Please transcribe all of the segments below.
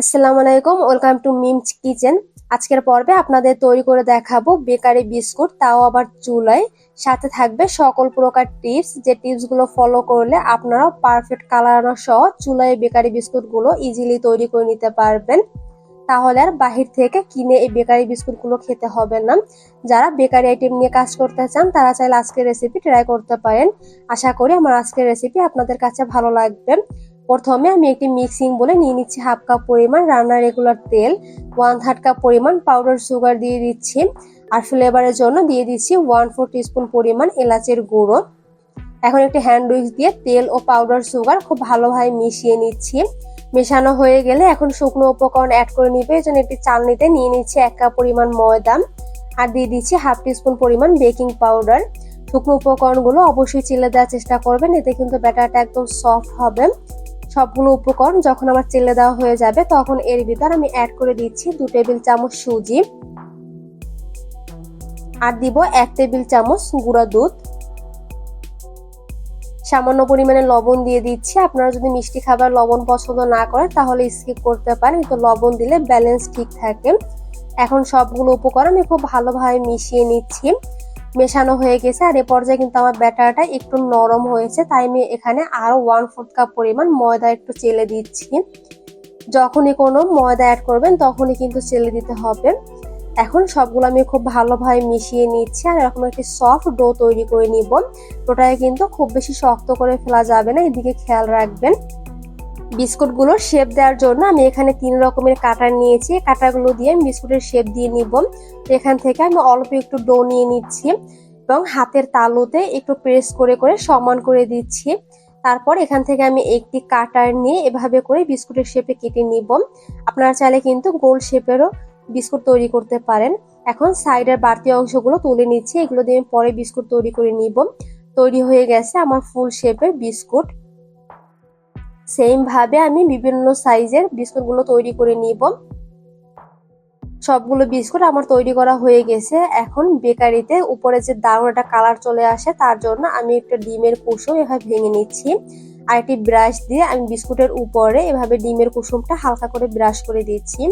আসসালামু আলাইকুম, welcome to memes kitchen. আজকের পর্বে আপনাদের তৈরি করে দেখাবো বেকারি বিস্কুট, তাও আবার চুলায়। সাথে থাকবে সকল প্রকার টিপস, যে টিপসগুলো ফলো করলে আপনারাও পারফেক্ট কালার সহ চুলায় বেকারি বিস্কুটগুলো ইজিলি তৈরি করে নিতে পারবেন। তাহলে আর বাহির থেকে কিনে এই বেকারি বিস্কুটগুলো খেতে হবে না। যারা বেকারি আইটেম নিয়ে কাজ করতে চান, তারা চাইলে আজকের রেসিপি ট্রাই করতে পারেন। আশা করি আমার আজকের রেসিপি আপনাদের কাছে ভালো লাগবে। প্রথমে আমি একটি মিক্সিং বলে নিয়ে নিচ্ছি হাফ কাপ পরিমাণ রান্নার রেগুলার তেল ওয়ান থার্ড কাপ পরিমাণ পাউডার সুগার দিয়ে দিচ্ছি। আর ফ্লেভারের জন্য দিয়ে দিচ্ছি ওয়ান ফোর টিস্পুন পরিমাণ এলাচের গুঁড়ো। এখন একটি হ্যান্ড উইক্স দিয়ে তেল ও পাউডার সুগার খুব ভালোভাবে মিশিয়ে নিচ্ছি। মেশানো হয়ে গেলে এখন শুকনো উপকরণ অ্যাড করে নিবে এই জন্য একটি চালনিতে নিয়ে নিচ্ছি এক কাপ পরিমাণ ময়দা। আর দিয়ে দিচ্ছি হাফ টিস্পুন পরিমাণ বেকিং পাউডার শুকনো উপকরণগুলো অবশ্যই চিলে দেওয়ার চেষ্টা করবেন, এতে কিন্তু ব্যাটারটা একদম সফট হবে। সবগুলো উপকরণ যখন আমার চেলে দেওয়া হয়ে যাবে, তখন এর ভিতর আমি অ্যাড করে দিচ্ছি দু টেবিল চামচ সুজি। আর দিব এক টেবিল চামচ গুঁড়া দুধ। সামান্য পরিমাণে লবণ দিয়ে দিচ্ছি। আপনারা যদি মিষ্টি খাবার লবণ পছন্দ না করেন, তাহলে স্কিপ করতে পারেন। তো লবণ দিলে ব্যালেন্স ঠিক থাকে। এখন সবগুলো উপকরণ আমি খুব ভালোভাবে মিশিয়ে নিচ্ছি। মেশানো হয়ে গেছে আর এ পর্যায়ে কিন্তু আমার ব্যাটারটা একটু নরম হয়েছে। তাই আমি এখানে আরও ওয়ান ফোর্থ কাপ পরিমাণ ময়দা একটু চেলে দিচ্ছি। যখনই কোনো ময়দা অ্যাড করবেন, তখনই কিন্তু চেলে দিতে হবে। এখন সবগুলো আমি খুব ভালোভাবে মিশিয়ে নিচ্ছি আর এরকম একটি সফট ডো তৈরি করে নিব। ডোটাকে কিন্তু খুব বেশি শক্ত করে ফেলা যাবে না, এদিকে খেয়াল রাখবেন। বিস্কুটগুলোর শেপ দেওয়ার জন্য আমি এখানে তিন রকমের কাটার নিয়েছি। কাটারগুলো দিয়ে আমি বিস্কুটের শেপ দিয়ে নিব। এখান থেকে আমি অল্প একটু ডো নিয়ে নিচ্ছি এবং হাতের তালুতে একটু প্রেস করে করে সমান করে দিচ্ছি। তারপর এখান থেকে আমি একটি কাটার নিয়ে এভাবে করে বিস্কুটের শেপে কেটে নিব। আপনারা চাইলে কিন্তু গোল শেপেরও বিস্কুট তৈরি করতে পারেন। এখন সাইডের বাড়তি অংশগুলো তুলে নিচ্ছি। এগুলো দিয়ে আমি পরে বিস্কুট তৈরি করে নিব। তৈরি হয়ে গেছে আমার ফুল শেপের বিস্কুট। সেম ভাবে আমি বিভিন্ন সাইজের বিস্কুটগুলো তৈরি করে নিব। সবগুলো বিস্কুট আমার তৈরি করা হয়ে গেছে। এখন বেকারিতে উপরে যে দারুণ একটা কালার চলে আসে তার জন্য আমি একটা ডিমের কুসুম এভাবে ভেঙে নিচ্ছি। আর একটি ব্রাশ দিয়ে আমি বিস্কুটের উপরে এভাবে ডিমের কুসুমটা হালকা করে ব্রাশ করে দিচ্ছি।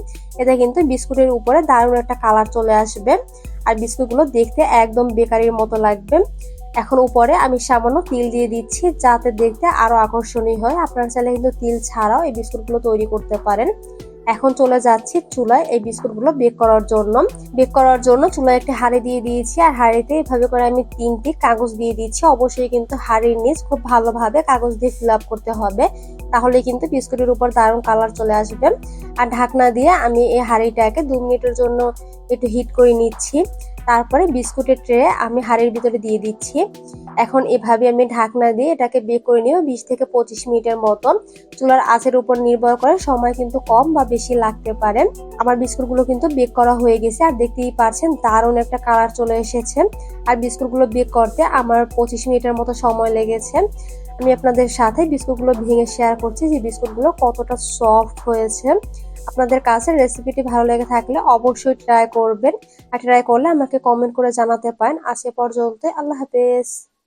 এতে কিন্তু বিস্কুটের উপরে দারুণ একটা কালার চলে আসবে। আর বিস্কুটগুলো দেখতে একদম বেকারির মতো লাগবে। এখন উপরে আমি সামান্য তিল দিয়ে দিচ্ছি যাতে দেখতে আরও আকর্ষণীয় হয়। আপনারা চাইলে কিন্তু তিল ছাড়াও এই বিস্কুটগুলো তৈরি করতে পারেন। এখন চলে যাচ্ছি চুলায় এই বিস্কুটগুলো বেক করার জন্য। বেক করার জন্য চুলায় একটি হাঁড়ি দিয়ে দিয়েছি আর হাঁড়িতে এভাবে করে আমি তিনটি কাগজ দিয়ে দিচ্ছি। অবশ্যই কিন্তু হাঁড়ির নিচ খুব ভালোভাবে কাগজ দিয়ে ফিল করতে হবে। তাহলে কিন্তু বিস্কুটের উপর দারুণ কালার চলে আসবে। আর ঢাকনা দিয়ে আমি এই হাঁড়িটাকে দু মিনিটের জন্য একটু হিট করে নিচ্ছি। তারপরে বিস্কুটের ট্রে আমি হাড়ির ভিতরে দিয়ে দিচ্ছি। এখন এভাবে আমি ঢাকনা দিয়ে এটাকে বেক করে নিব বিশ থেকে পঁচিশ মিনিটের মতন চুলার আঁচের উপর নির্ভর করে সময় কিন্তু কম বা বেশি লাগতে পারে। আমার বিস্কুটগুলো কিন্তু বেক করা হয়ে গেছে আর দেখতেই পারছেন দারুণ একটা কালার চলে এসেছে। আর বিস্কুটগুলো বেক করতে আমার পঁচিশ মিনিটের মতো সময় লেগেছে। আমি আপনাদের সাথে বিস্কুটগুলো ভেঙে শেয়ার করছি যে বিস্কুটগুলো কতটা সফট হয়েছে। আপনাদের কাছে রেসিপিটি ভালো লেগে থাকলে অবশ্যই ট্রাই করবেন। আর ট্রাই করলে আমাকে কমেন্ট করে জানাতে পারেন। আজ এ পর্যন্ত আল্লাহ হাফেজ।